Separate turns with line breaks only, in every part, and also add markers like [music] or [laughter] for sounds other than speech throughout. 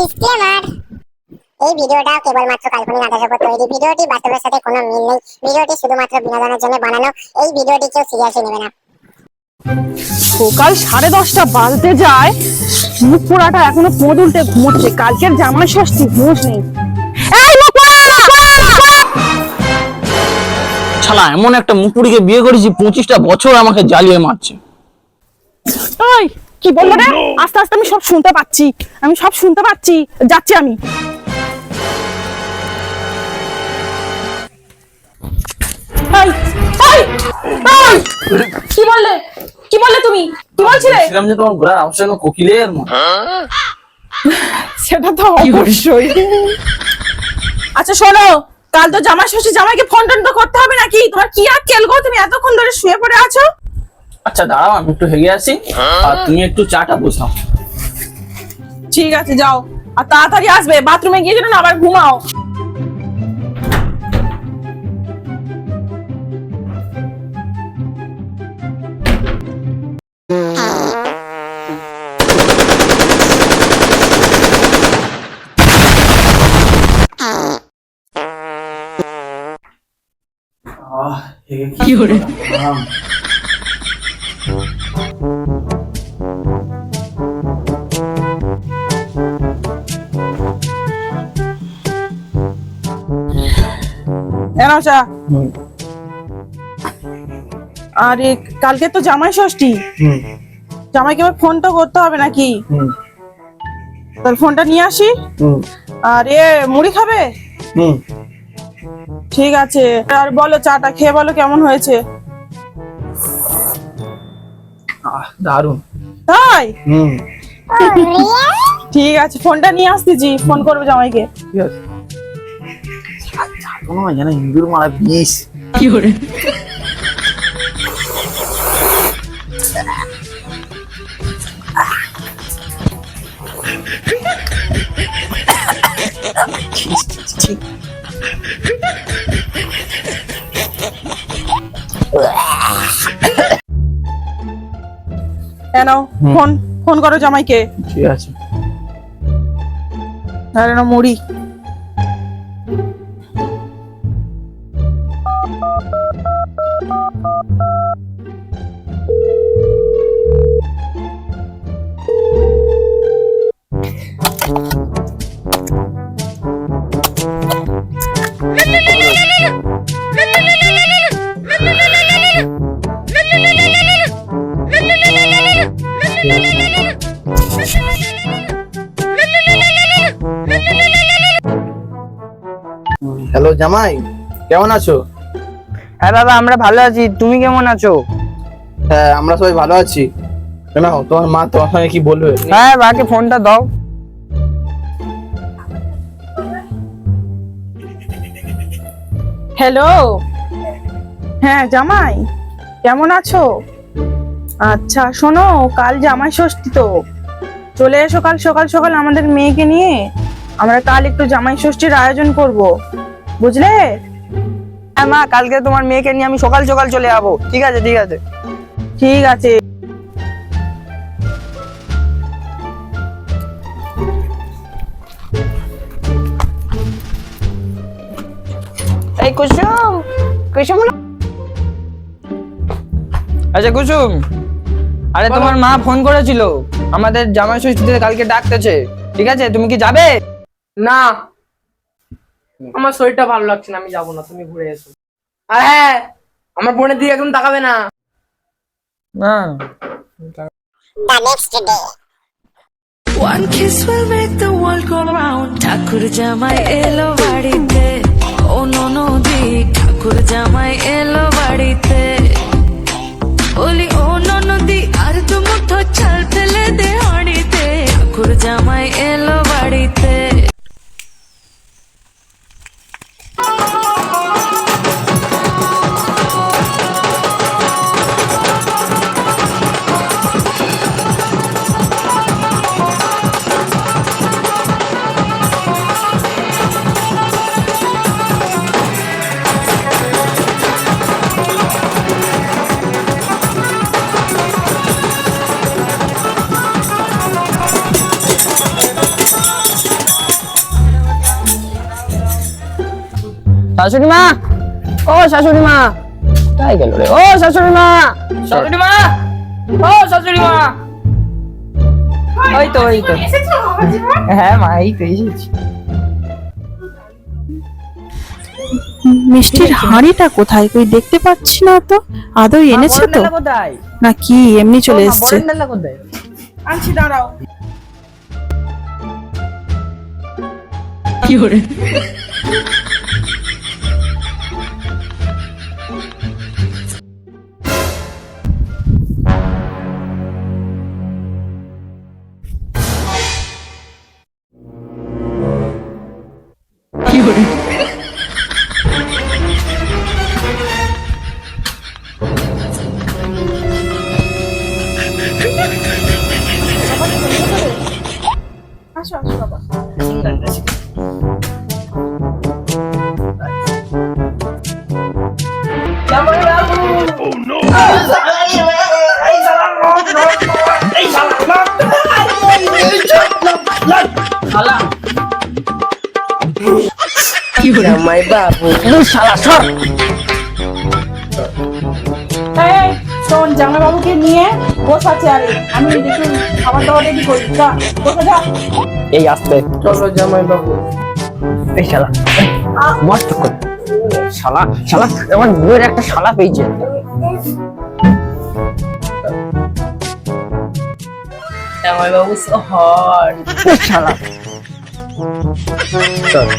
Disclaimer এই ভিডিওটা কেবলমাত্র কাল্পনিক আধারের উপর তৈরি। ভিডিওটি বাস্তবের সাথে কোনো মিল নেই। ভিডিওটি শুধুমাত্র বিনোদনের জন্য বানানো। এই ভিডিওটি কেউ সিরিয়াসলি নেবে না।
সকাল সাড়ে দশটা বাজতে যায়। মুখ পোড়াটা এখনও পোঁদ উল্টে ঘুমোচ্ছে। কালকের জামাই ষষ্ঠী হুঁশ নেই!
শালা এমন একটা মুকুড়িকে বিয়ে করেছি পঁচিশটা বছর আমাকে জ্বালিয়ে মারছে।
ওই কি বলল রে? আস্তে আস্তে আমি সব শুনতে পাচ্ছি। আমি সব শুনতে পাচ্ছি। যাচ্ছি আমি! কি বললে? কি বললে তুমি? কি বলছিলে?
যে তোমার ঘোড়ার আওয়াজ যেন কোকিলের [laughs]
সেটা তো অবশ্যই। আচ্ছা শোনো কাল তো জামাই ষষ্ঠী জামাইকে ফোন টোন তো করতে হবে নাকি? তোমার কি আর কেল গো? তুমি এতক্ষণ ধরে শুয়ে পড়ে আছো?
আচ্ছা দাঁড়াও আমি একটু হেগে আসি আর তুমি একটু চাটা বসাও।
ঠিক আছে যাও। আর তাড়াতাড়ি আসবে বাথরুমে গিয়ে যেন না আবার ঘুমাও।
আহ হেগে কি করে
চা আরে কালকে তো জামাই ষষ্ঠী। জামাইকে আবার ফোন তো করতে হবে নাকি? তাহলে ফোনটা নিয়ে আসি। আর এ মুড়ি খাবে? ঠিক আছে। আর বলো চাটা খেয়ে বলো কেমন হয়েছে?
দারুণ
তাই? ঠিক আছে ফোনটা নিয়ে আসতেছি ফোন করব জামাইকে।
ঠিক আছে। কোনো যেন ইন্দুর মারা বিষ কি করে?
কেন ফোন ফোন করো জামাইকে।
ঠিক আছে।
মুড়ি।
জামাই কেমন আছো?
হ্যাঁ দাদা আমরা ভালো আছি। তুমি কেমন আছো?
হ্যাঁ আমরা সবাই ভালো আছি। কেন তোমার মা তোমার সঙ্গে কি বলবে?
হ্যাঁ মাকে ফোনটা দাও।
হ্যালো। হ্যাঁ জামাই কেমন আছো? আচ্ছা শোনো কাল জামাই ষষ্ঠী তো। চলে এসো কাল সকাল সকাল আমাদের মেয়েকে নিয়ে। আমরা কাল একটু জামাই ষষ্ঠীর আয়োজন করব। বুঝলে?
হ্যাঁ মা কালকে তোমার মেয়েকে নিয়ে আমি সকাল সকাল চলে যাব। ঠিক আছে ঠিক আছে।
ঠিক আছে।
এই কুসুম কুসুম আচ্ছা কুসুম। আরে তোমার মা ফোন করেছিল। আমাদের জামাই ষষ্ঠীতে কালকে ডাকতেছে। ঠিক আছে তুমি কি যাবে?
না। আমার শরীরটা ভালো লাগছে না আমি যাব না তুমি ঘুরে এসো। আর হ্যাঁ আমার বোনের দিকে একদম তাকাবে না।
না।
The next day
One kiss will make the world go round. ঠাকুর জামাই এলো বাড়িতে। ও ননদি ঠাকুর জামাই এলো বাড়িতে।
শাশুড়ি মা! ও শাশুড়ি মা! তাই গেল রে? ও শাশুড়ি মা! শাশুড়ি মা! ও শাশুড়ি মা! ওই তো ওই তো। হ্যাঁ মা এই তো এসেছি।
মিষ্টির হাঁড়িটা কোথায়? কই দেখতে পাচ্ছি না তো। আদৌ এনেছে তো। না কি এমনি চলে এসছে?
কোথায়?
আনছি দাঁড়াও। আসো
জামাই বাবু
শালা সর
শোন জামাইবাবুকে নিয়ে বসা চেয়ারে আমি একটু খাবার দাবার রেডি করি। যা বসে যা।
এই আসতে
চলো জামাই বাবু
এই শালা মস্ত কর। শালা শালা আমার বউয়ের একটা শালা পেয়েছে।
জামাই বাবু সো হট
শালা।
জামাই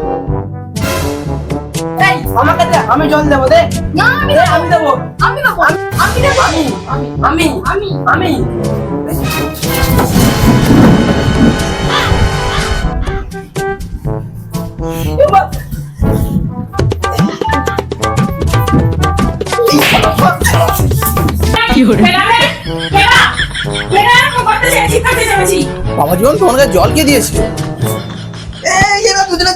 আমাকে দে আমি জল দেবো দে। দে, আমি দেবো। আমি দেবো। আমি দেবো। আমি আমি আমি আমি।
বাবা জীবন তোমাকে জল কে দিয়েছে এই এরা দুজনে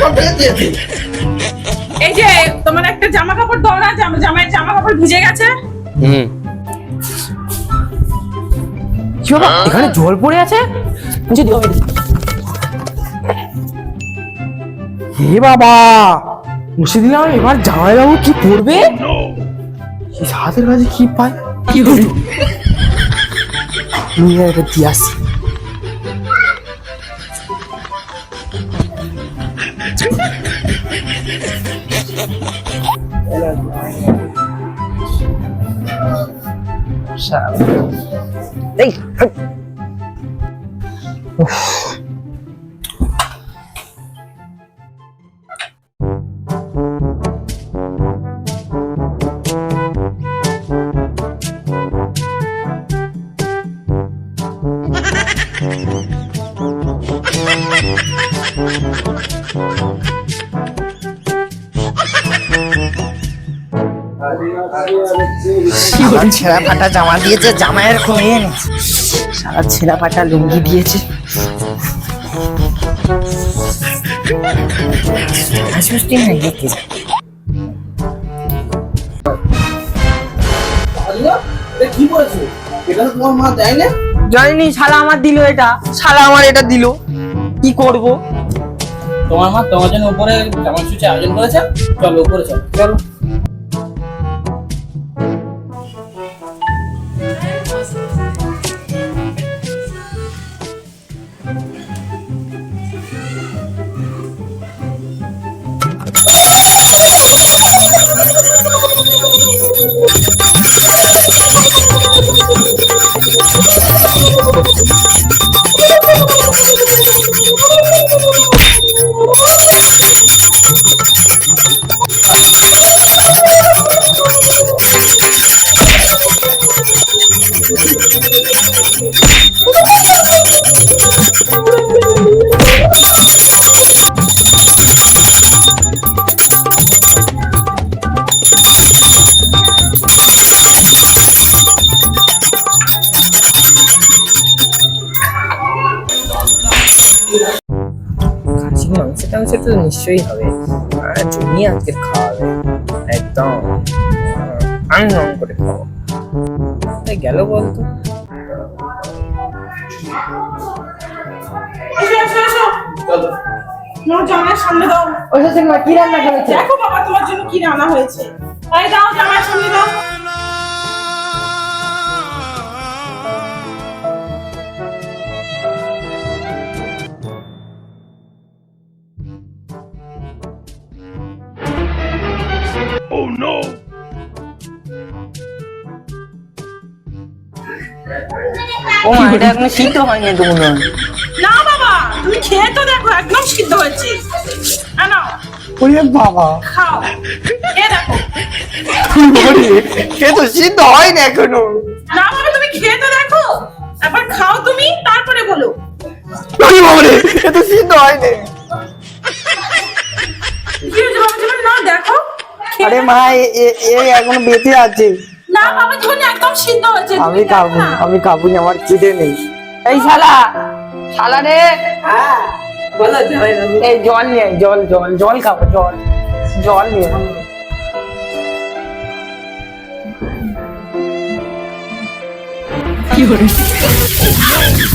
বন্ধ দিয়েছে?
যে তোমার একটা জামা কাপড় দাও না, জামা জামাইয়ের জামা কাপড় ভিজে গেছে?
হুম।
কি বাবা, এখানে জল পড়ে আছে?
মুছে দিও।
হে বাবা, মুছে দিলাম, এবার জামাইবাবু কি পড়বে? হাতের কাছে কি পায়? কি হলো নিয়ে এটা দিয়ে আসি।
এই হাট।
সারা ছেঁড়া ফাটা জামা দিয়েছে জামাইয়ের এনেছে সারা ছেঁড়া ফাটা লুঙ্গি দিয়েছে। হাসি নাই দেখতে
কি এটা তোমার মা দেয় না?
জানিনি শালা আমার দিল এটা। শালা আমার এটা দিল। কি করব?
তোমার মা তোমার জন্য উপরে জামা সুচি আয়োজন করেছে? চলো উপরে চলো। চলো।
তো নিশ্চয়ই হবে। আর জমি আজকে খাওয়াবে। একদম। করে গেল বলতো?
সামনে দাও।
কি রান্না করেছে?
দেখো বাবা তোমার জন্য কি রান্না হয়েছে। তাই দাও সামনে দাও।
ও মা এটা এখনও সিদ্ধ হয়নি তো মনে
না বাবা তুমি খেয়ে তো দেখো একদম সিদ্ধ হয়েছে। আনো।
ওরে বাবা।
খাও। খেয়ে দেখো।
ওরে সে তো সিদ্ধ হয় না এখনও।
না বাবা তুমি খেয়ে তো দেখো। একবার খাও তুমি তারপরে বলো।
ওরে বাবা রে এ তো সিদ্ধ হয় না
কি হয়েছে বাবা জীবন না দেখো।
আরে মা এ- এ এ বেঁচে আছে।
না বাবা জীবন একদম সিদ্ধ হয়েছে
আমি খাব আমি খাব না আমার খিদে নেই।
এই শালা শালা রে। এই জল নিয়ে জল জল জল খাব জল জল নিয়ে আয়।
সত্যি